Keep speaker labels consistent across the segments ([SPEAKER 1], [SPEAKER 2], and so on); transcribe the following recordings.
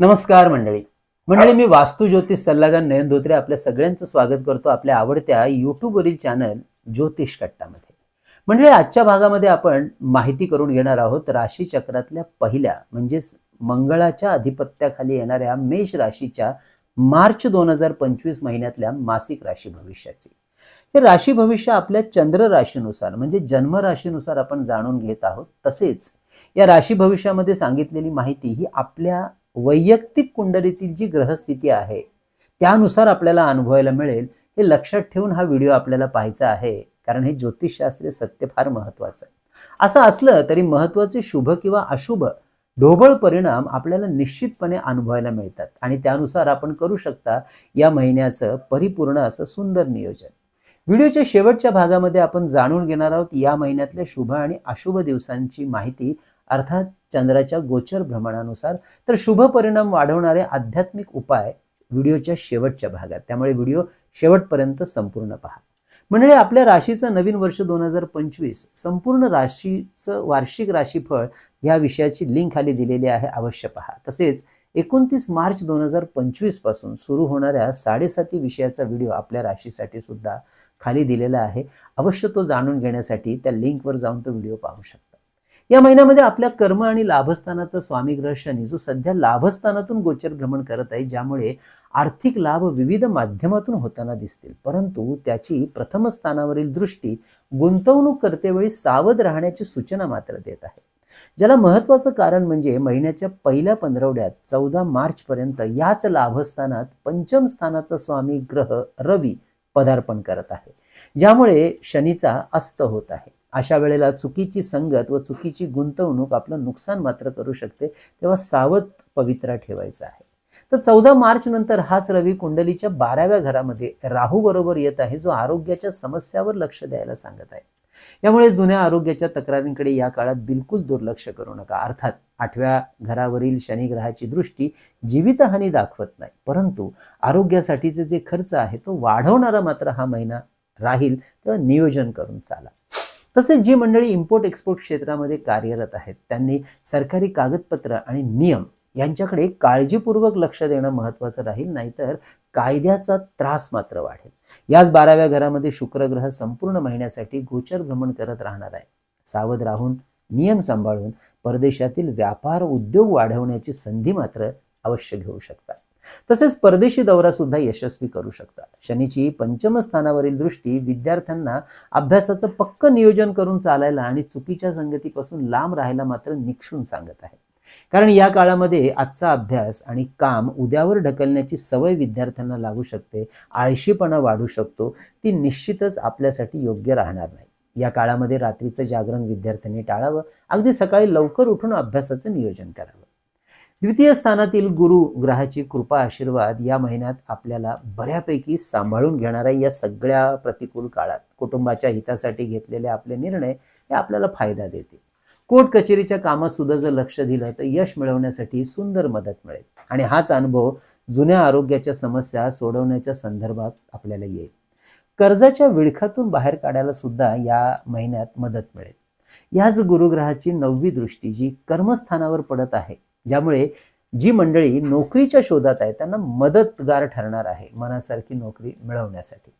[SPEAKER 1] नमस्कार मंडळी. मंडळी मी वास्तू ज्योतिष सल्लागार नयन धोत्रे आपल्या सगळ्यांचं स्वागत करतो आपल्या आवडत्या युट्यूबवरील चॅनल ज्योतिष कट्टामध्ये. मंडळी आजच्या भागामध्ये आपण माहिती करून घेणार आहोत राशी चक्रातल्या पहिल्या म्हणजेच मंगळाच्या अधिपत्याखाली येणाऱ्या मेष राशीच्या मार्च दोन हजार पंचवीस महिन्यातल्या मासिक राशी भविष्याची. हे राशी भविष्य आपल्या चंद्र राशीनुसार म्हणजे जन्म राशीनुसार आपण जाणून घेत आहोत. तसेच या राशी भविष्यामध्ये सांगितलेली माहिती ही आपल्या वैयक्तिक कुंडलीतील जी ग्रहस्थिती आहे त्यानुसार आपल्याला अनुभवायला मिळेल हे लक्षात ठेवून हा व्हिडिओ आपल्याला पाहायचा आहे कारण हे ज्योतिषशास्त्रीय सत्य फार महत्वाचं आहे. असं असलं तरी महत्त्वाचे शुभ किंवा अशुभ ढोबळ परिणाम आपल्याला निश्चितपणे अनुभवायला मिळतात. आणि त्यानुसार आपण करू शकता या महिन्याचं परिपूर्ण असं सुंदर नियोजन. व्हिडिओच्या शेवटच्या भागामध्ये आपण जाणून घेणार आहोत या महिन्यातल्या शुभ आणि अशुभ दिवसांची माहिती अर्थात चंद्राच्या गोचर भ्रमणानुसार तर शुभ परिणाम वाढवणारे आध्यात्मिक उपाय व्हिडिओच्या शेवटच्या भागात. त्यामुळे व्हिडिओ शेवटपर्यंत संपूर्ण पहा. मंडळी आपल्या राशीचं नवीन वर्ष दोन हजार पंचवीस संपूर्ण राशीचं वार्षिक राशीफळ या विषयाची लिंक खाली दिलेली आहे अवश्य पहा. तसेच एकोणतीस मार्च दोन हजार पंचवीसपासून सुरू होणाऱ्या साडेसाती विषयाचा व्हिडिओ आपल्या राशीसाठी सुद्धा खाली दिलेला आहे. अवश्य तो जाणून घेण्यासाठी त्या लिंकवर जाऊन तो व्हिडिओ पाहू शकता. या महिन्यामध्ये आपल्या कर्म आणि लाभस्थानाचा स्वामी ग्रह शनी जो सध्या लाभस्थानातून गोचर भ्रमण करत आहे ज्यामुळे आर्थिक लाभ विविध माध्यमातून होताना दिसतील. परंतु त्याची प्रथम स्थानावरील दृष्टी गुंतवणूक करतेवेळी सावध राहण्याची सूचना मात्र देत आहे. ज्याला महत्वाचं कारण म्हणजे महिन्याच्या पहिल्या पंधरवड्यात चौदा मार्च पर्यंत याच लाभस्थानात पंचम स्थानाचा स्वामी ग्रह रवी पदार्पण करत आहे ज्यामुळे शनीचा अस्त होत आहे. अशा वेळेला चुकीची संगत व चुकीची गुंतवणूक आपलं नुकसान मात्र करू शकते तेव्हा सावध पवित्रा ठेवायचा आहे. तर चौदा मार्च नंतर हाच रवी कुंडलीच्या बाराव्या घरामध्ये राहू बरोबर येत आहे जो आरोग्याच्या समस्यावर लक्ष द्यायला सांगत आहे. यामुळे जुन्या आरोग्याच्या तक्रारींकडे या काळात बिलकुल दुर्लक्ष करू नका. अर्थात आठव्या घरावरील शनिग्रहाची दृष्टी जीवितहानी दाखवत नाही परंतु आरोग्यासाठीचे जे खर्च आहे तो वाढवणारा मात्र हा महिना राहील तेव्हा नियोजन करून चाला. तसेच जी मंडळी इम्पोर्ट एक्सपोर्ट क्षेत्रामध्ये कार्यरत आहेत त्यांनी सरकारी कागदपत्र आणि नियम यांच्याकडे काळजीपूर्वक लक्ष देणं महत्वाचं राहील नाहीतर कायद्याचा त्रास मात्र वाढेल. याच बाराव्या घरामध्ये शुक्रग्रह संपूर्ण महिन्यासाठी गोचर भ्रमण करत राहणार आहे सावध राहून नियम सांभाळून परदेशातील व्यापार उद्योग वाढवण्याची संधी मात्र अवश्य घेऊ शकतात. तसेच परदेशी दौरा सुद्धा यशस्वी करू शकता शनीची पंचम स्थानावरील दृष्टी विद्यार्थ्यांना अभ्यासाचं पक्क नियोजन करून चालायला आणि चुकीच्या संगतीपासून लांब राहायला मात्र निक्षून सांगत आहे. कारण या काळामध्ये आजचा अभ्यास आणि काम उद्यावर ढकलण्याची सवय विद्यार्थ्यांना लागू शकते आळशीपणा वाढू शकतो ती निश्चितच आपल्यासाठी योग्य राहणार नाही. या काळामध्ये रात्रीचं जागरण विद्यार्थ्यांनी टाळावं अगदी सकाळी लवकर उठून अभ्यासाचं नियोजन करावं. द्वितीय स्थानातील गुरु ग्रहाची कृपा आशीर्वाद या महिन्यात आपल्याला बऱ्यापैकी सांभाळून घेणाऱ्या या सगळ्या प्रतिकूल काळात कुटुंबाच्या हितासाठी घेतलेले आपले निर्णय हे आपल्याला फायदा देतील. कोर्ट कचेरीच्या कामात सुद्धा जर लक्ष दिलं तर यश मिळवण्यासाठी सुंदर मदत मिळेल. आणि हाच अनुभव जुन्या आरोग्याच्या समस्या सोडवण्याच्या संदर्भात आपल्याला येईल. कर्जाच्या विळखातून बाहेर काढायला सुद्धा या महिन्यात मदत मिळेल. याच गुरुग्रहाची नववी दृष्टी जी कर्मस्थानावर पडत आहे ज्यामुळे जी मंडळी नोकरीच्या शोधात आहे त्यांना मदतगार ठरणार आहे मनासारखी नोकरी मिळवण्यासाठी.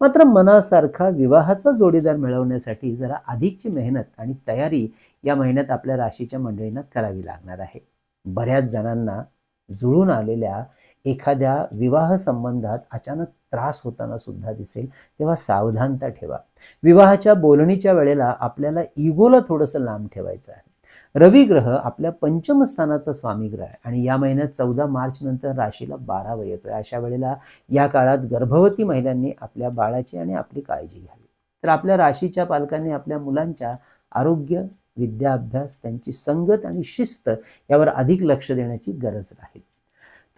[SPEAKER 1] मात्र मनासारखा विवाहाचा जोडीदार मिळवण्यासाठी जरा अधिकची मेहनत आणि तयारी या महिन्यात आपल्या राशीच्या मंडळींना करावी लागणार आहे. बऱ्याच जणांना जुळून आलेल्या एखाद्या विवाह संबंधात अचानक त्रास होताना सुद्धा दिसेल तेव्हा सावधानता ठेवा. विवाहाच्या बोलणीच्या वेळेला आपल्याला इगोला थोडंसं लांब ठेवायचं आहे. रवी ग्रह आपल्या पंचमस्थानाचा स्वामी ग्रह आहे. आणि या महिन्यात चौदा मार्च नंतर राशीला बारावा येतोय. अशा वेळेला या काळात गर्भवती महिलांनी आपल्या बाळाची आणि आपली काळजी घ्यावी. तर आपल्या राशीच्या पालकांनी आपल्या मुलांच्या आरोग्य विद्याभ्यास त्यांची संगत आणि शिस्त यावर अधिक लक्ष देण्याची गरज राहील.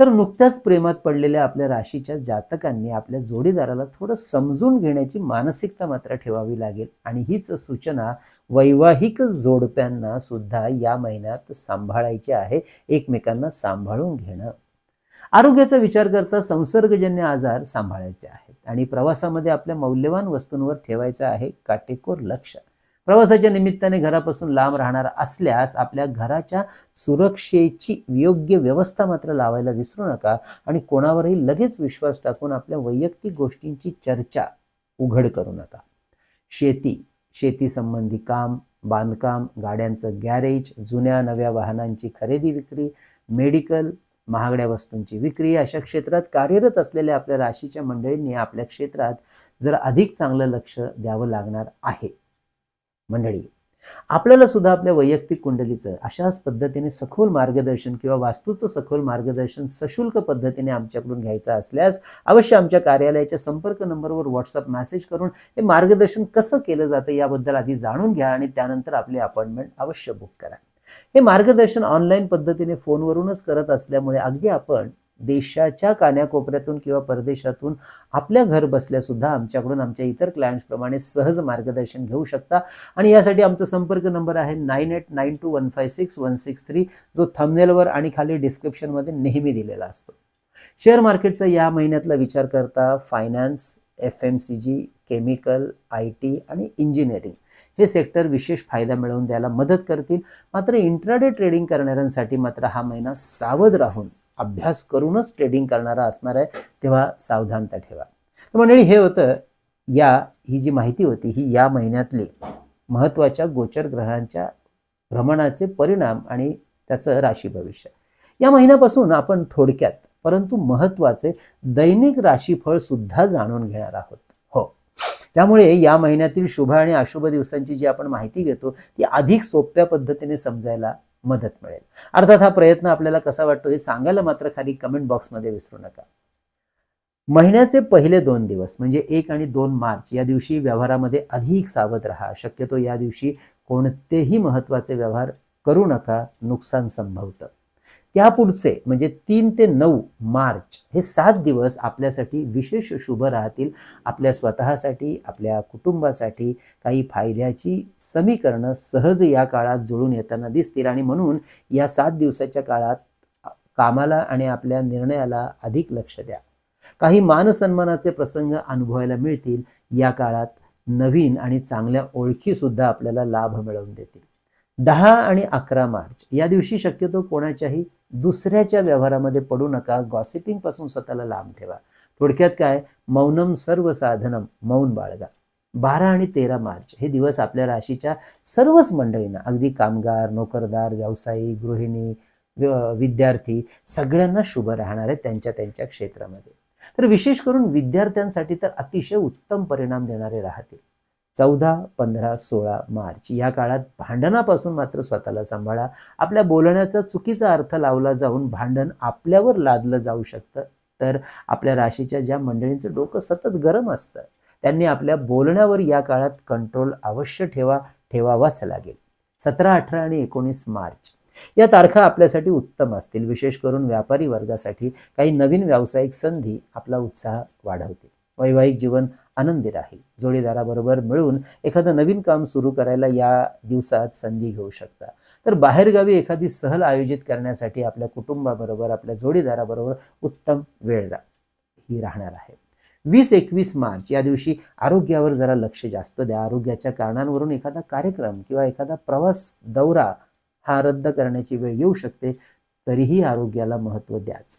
[SPEAKER 1] तर नुकत्याच प्रेमात पडलेल्या आपल्या राशीच्या जातकांनी आपल्या जोडीदाराला थोडं समजून घेण्याची मानसिकता मात्र ठेवावी लागेल. आणि हीच सूचना वैवाहिक जोडप्यांना सुद्धा या महिन्यात सांभाळायची आहे. एकमेकांना सांभाळून घेणं. आरोग्याचा विचार करता संसर्गजन्य आजार सांभाळायचे आहेत. आणि प्रवासामध्ये आपल्या मौल्यवान वस्तूंवर ठेवायचं आहे काटेकोर लक्ष. प्रवासाच्या निमित्ताने घरापासून लांब राहणार असल्यास आपल्या घराच्या सुरक्षेची योग्य व्यवस्था मात्र लावायला विसरू नका आणि कोणावरही लगेच विश्वास टाकून आपल्या वैयक्तिक गोष्टींची चर्चा उघड करू नका. शेती शेती संबंधी काम बांधकाम गाड्यांचं गॅरेज जुन्या नव्या वाहनांची खरेदी विक्री मेडिकल महागड्या वस्तूंची विक्री अशा क्षेत्रात कार्यरत असलेल्या आपल्या राशीच्या मंडळींनी आपल्या क्षेत्रात जर अधिक चांगलं लक्ष द्यावं लागणार आहे मंडळी आपल्याला सुद्धा आपल्या वैयक्तिक कुंडलीचं अशाच पद्धतीने सखोल मार्गदर्शन किंवा वास्तूचं सखोल मार्गदर्शन सशुल्क पद्धतीने आमच्याकडून घ्यायचं असल्यास अवश्य आमच्या कार्यालयाच्या संपर्क नंबरवर व्हॉट्सअप मेसेज करून हे मार्गदर्शन कसं केलं जातं याबद्दल आधी जाणून घ्या आणि त्यानंतर आपली अपॉइंटमेंट अवश्य बुक करा. हे मार्गदर्शन ऑनलाईन पद्धतीने फोनवरूनच करत असल्यामुळे अगदी आपण देशाच्या कान्याकोपऱ्यातून किंवा परदेशातून आपल्या घर बसल्या सुद्धा आमच्याकडून आमच्या इतर क्लायंट्सप्रमाणे सहज मार्गदर्शन घेऊ शकता. आणि यासाठी आमचा संपर्क नंबर आहे nine eight nine two one five six one six three जो थंबनेलवर आणि खाली डिस्क्रिप्शनमध्ये नेहमी दिलेला असतो. शेअर मार्केटचा या महिन्यातला विचार करता finance F M C G chemical I T आणि इंजिनिअरिंग हे सेक्टर विशेष फायदा मिळवून द्यायला मदत करतील. मात्र इंट्राडे ट्रेडिंग करणाऱ्यांसाठी मात्र हा महिना सावध राहून अभ्यास करूनच ट्रेडिंग करणारा असणार आहे तेव्हा सावधानता ठेवा. तर मंडळी हे होतं या ही जी माहिती होती ही या महिन्यातली महत्त्वाच्या गोचर ग्रहांच्या भ्रमणाचे परिणाम आणि त्याचं राशी भविष्य. या महिन्यापासून आपण थोडक्यात परंतु महत्त्वाचे दैनिक राशीफळ सुद्धा जाणून घेणार आहोत. हो. त्यामुळे या महिन्यातील शुभ आणि अशुभ दिवसांची जी आपण माहिती घेतो ती अधिक सोप्या पद्धतीने समजायला मदत मिळेल. अर्थात हा प्रयत्न आपल्याला कसा वाटतो हे सांगायला मात्र खाली कमेंट बॉक्समध्ये विसरू नका. महिन्याचे पहिले दोन दिवस म्हणजे एक आणि दोन मार्च या दिवशी व्यवहारामध्ये अधिक सावध राहा. शक्यतो या दिवशी कोणतेही महत्त्वाचे व्यवहार करू नका नुकसान संभवतं. त्यापुढचे म्हणजे तीन ते नऊ मार्च हे सात दिवस आपल्यासाठी विशेष शुभ राहतील. आपल्या स्वतःसाठी आपल्या कुटुंबासाठी काही फायद्याची समीकरणं सहज या काळात जुळून येताना दिसतील. आणि म्हणून या सात दिवसाच्या काळात कामाला आणि आपल्या निर्णयाला अधिक लक्ष द्या. काही मानसन्मानाचे प्रसंग अनुभवायला मिळतील. या काळात नवीन आणि चांगल्या ओळखीसुद्धा आपल्याला लाभ मिळवून देतील. दहा आणि अकरा मार्च. या दिवशी शक्यतो कोणाच्याही दुसऱ्याच्या व्यवहारामध्ये पडू नका. गॉसिपिंगपासून स्वतःला लांब ठेवा. थोडक्यात काय? मौनम सर्व साधनम मौन बाळगा. बारा आणि तेरा मार्च हे दिवस आपल्या राशीच्या सर्वच मंडळींना अगदी कामगार नोकरदार व्यावसायिक गृहिणी विद्यार्थी सगळ्यांना शुभ राहणार आहे त्यांच्या त्यांच्या क्षेत्रामध्ये. तर विशेष करून विद्यार्थ्यांसाठी तर अतिशय उत्तम परिणाम देणारे राहतील. चौदा पंधरा सोळा मार्च या काळात भांडणापासून मात्र स्वतःला सांभाळा. आपल्या बोलण्याचा चुकीचा अर्थ लावला जाऊन भांडण आपल्यावर लादलं जाऊ शकतं. तर आपल्या राशीच्या ज्या मंडळींचं डोकं सतत गरम असतं त्यांनी आपल्या बोलण्यावर या काळात कंट्रोल अवश्य ठेवा ठेवावाच लागेल. सतरा अठरा आणि एकोणीस मार्च या तारखा आपल्यासाठी उत्तम असतील. विशेष करून व्यापारी वर्गासाठी काही नवीन व्यावसायिक संधी आपला उत्साह वाढवतील. वैवाहिक जीवन आनंदी राहील जोडीदाराबरोबर मिळून एखादं नवीन काम सुरू करायला या दिवसात संधी घेऊ शकता. तर बाहेरगावी एखादी सहल आयोजित करण्यासाठी आपल्या कुटुंबाबरोबर आपल्या जोडीदाराबरोबर उत्तम वेळ ही राहणार आहे. वीस एकवीस मार्च या दिवशी आरोग्यावर जरा लक्ष जास्त द्या. आरोग्याच्या कारणांवरून एखादा कार्यक्रम किंवा एखादा प्रवास दौरा हा रद्द करण्याची वेळ येऊ शकते. तरीही आरोग्याला महत्त्व द्याच.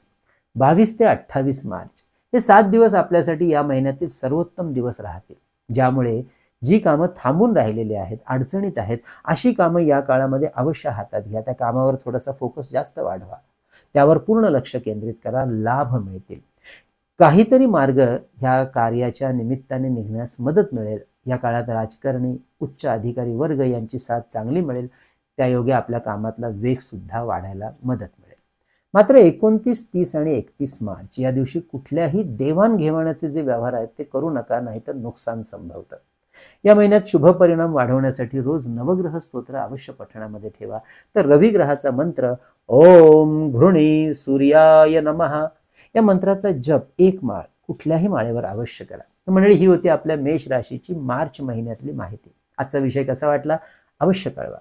[SPEAKER 1] बावीस ते अठ्ठावीस मार्च हे सात दिवस आपल्यासाठी या महिन्यातील सर्वोत्तम दिवस राहतील. ज्यामुळे जी कामं थांबून राहिलेली आहेत अडचणीत आहेत अशी कामं या काळामध्ये अवश्य हातात घ्या. त्या कामावर थोडासा फोकस जास्त वाढवा. त्यावर पूर्ण लक्ष केंद्रित करा. लाभ मिळतील. काहीतरी मार्ग ह्या कार्याच्या निमित्ताने निघण्यास मदत मिळेल. या काळात राजकारणी उच्च अधिकारी वर्ग यांची साथ चांगली मिळेल. त्यायोगे आपल्या कामातला वेग सुद्धा वाढायला मदत मिळेल. मात्र एकोणतीस तीस आणि एकतीस मार्च या दिवशी कुठल्याही देवाणघेवाणाचे जे व्यवहार आहेत ते करू नका नाहीतर नुकसान संभवतं. या महिन्यात शुभ परिणाम वाढवण्यासाठी रोज नवग्रह स्तोत्र अवश्य पठणामध्ये ठेवा. तर रवी ग्रहाचा मंत्र ओम घृणी सूर्याय नमहा या मंत्राचा जप एक माळ कुठल्याही माळेवर अवश्य करा. मंडळी ही होती आपल्या मेष राशीची मार्च महिन्यातली माहिती. आजचा विषय कसा वाटला? अवश्य कळवा.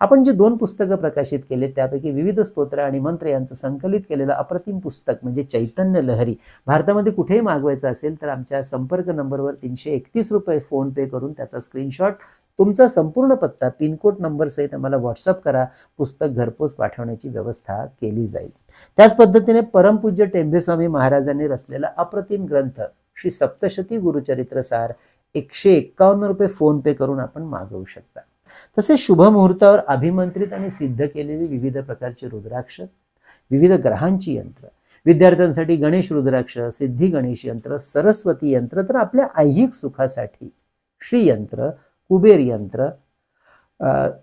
[SPEAKER 1] आपण जे दोन पुस्तकं प्रकाशित केले त्यापैकी विविध स्तोत्र आणि मंत्र यांचं संकलित केलेलं अप्रतिम पुस्तक म्हणजे चैतन्य लहरी. भारतामध्ये कुठेही मागवायचं असेल तर आमच्या संपर्क नंबरवर तीनशे एकतीस रुपये फोन पे करून त्याचा स्क्रीनशॉट तुमचा संपूर्ण पत्ता पिनकोड नंबर सहित आम्हाला व्हॉट्सअप करा पुस्तक घरपोच पाठवण्याची व्यवस्था केली जाईल. त्याच पद्धतीने परमपूज्य टेंभेस्वामी महाराजांनी रचलेला अप्रतिम ग्रंथ श्री सप्तशती गुरुचरित्रसार एकशे एक्कावन्न रुपये फोन पे करून आपण मागवू शकता. तसेच शुभ मुहूर्तावर अभिमंत्रित आणि सिद्ध केलेली विविध प्रकारचे रुद्राक्ष विविध ग्रहांची यंत्र विद्यार्थ्यांसाठी गणेश रुद्राक्ष सिद्धी गणेश यंत्र सरस्वती यंत्र तर आपल्या ऐहिक सुखासाठी श्रीयंत्र कुबेर यंत्र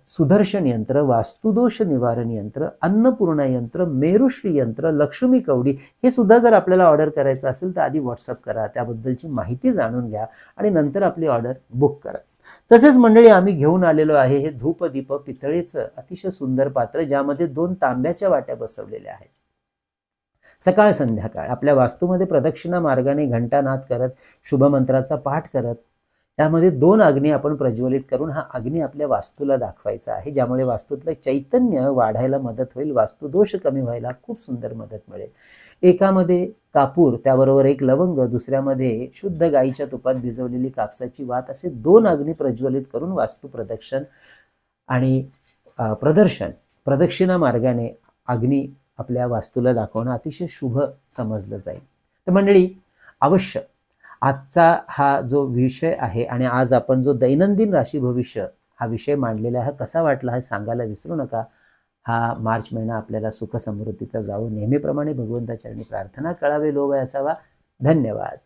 [SPEAKER 1] सुदर्शन यंत्र वास्तुदोष निवारण यंत्र अन्नपूर्णा यंत्र मेरुश्री यंत्र लक्ष्मी कवडी हे सुद्धा जर आपल्याला ऑर्डर करायचं असेल तर आधी व्हॉट्सअप करा. त्याबद्दलची माहिती जाणून घ्या आणि नंतर आपली ऑर्डर बुक करा. तसेच मंडळी आम्ही घेऊन आलेलो आहे हे धूपदीप पितळेचं अतिशय सुंदर पात्र ज्यामध्ये दोन तांब्याच्या वाट्या बसवलेल्या आहेत. सकाळ संध्याकाळ आपल्या वास्तूमध्ये प्रदक्षिणा मार्गाने घंटानाद करत शुभमंत्राचा पाठ करत त्यामध्ये दोन अग्नी आपण प्रज्वलित करून हा अग्नी आपल्या वास्तूला दाखवायचा आहे ज्यामुळे वास्तूतलं चैतन्य वाढायला मदत होईल वास्तुदोष कमी व्हायला खूप सुंदर मदत मिळेल. एकामध्ये कापूर त्याबरोबर एक लवंग दुसऱ्यामध्ये शुद्ध गाईच्या तुपात भिजवलेली कापसाची वात असे दोन अग्नी प्रज्वलित करून वास्तू प्रदक्षण आणि प्रदर्शन प्रदक्षिणा मार्गाने अग्नी आपल्या वास्तूला दाखवणं अतिशय शुभ समजलं जाईल. तर मंडळी अवश्य आजचा हा जो विषय आहे आणि आज आपण जो दैनंदिन राशी भविष्य हा विषय मांडलेला आहे हा कसा वाटला हे सांगायला विसरू नका. हा मार्च महिना आपल्याला सुख समृद्धीचा जाऊ नेहमीप्रमाणे भगवंताचरणी प्रार्थना कळावे लोभ असावा धन्यवाद.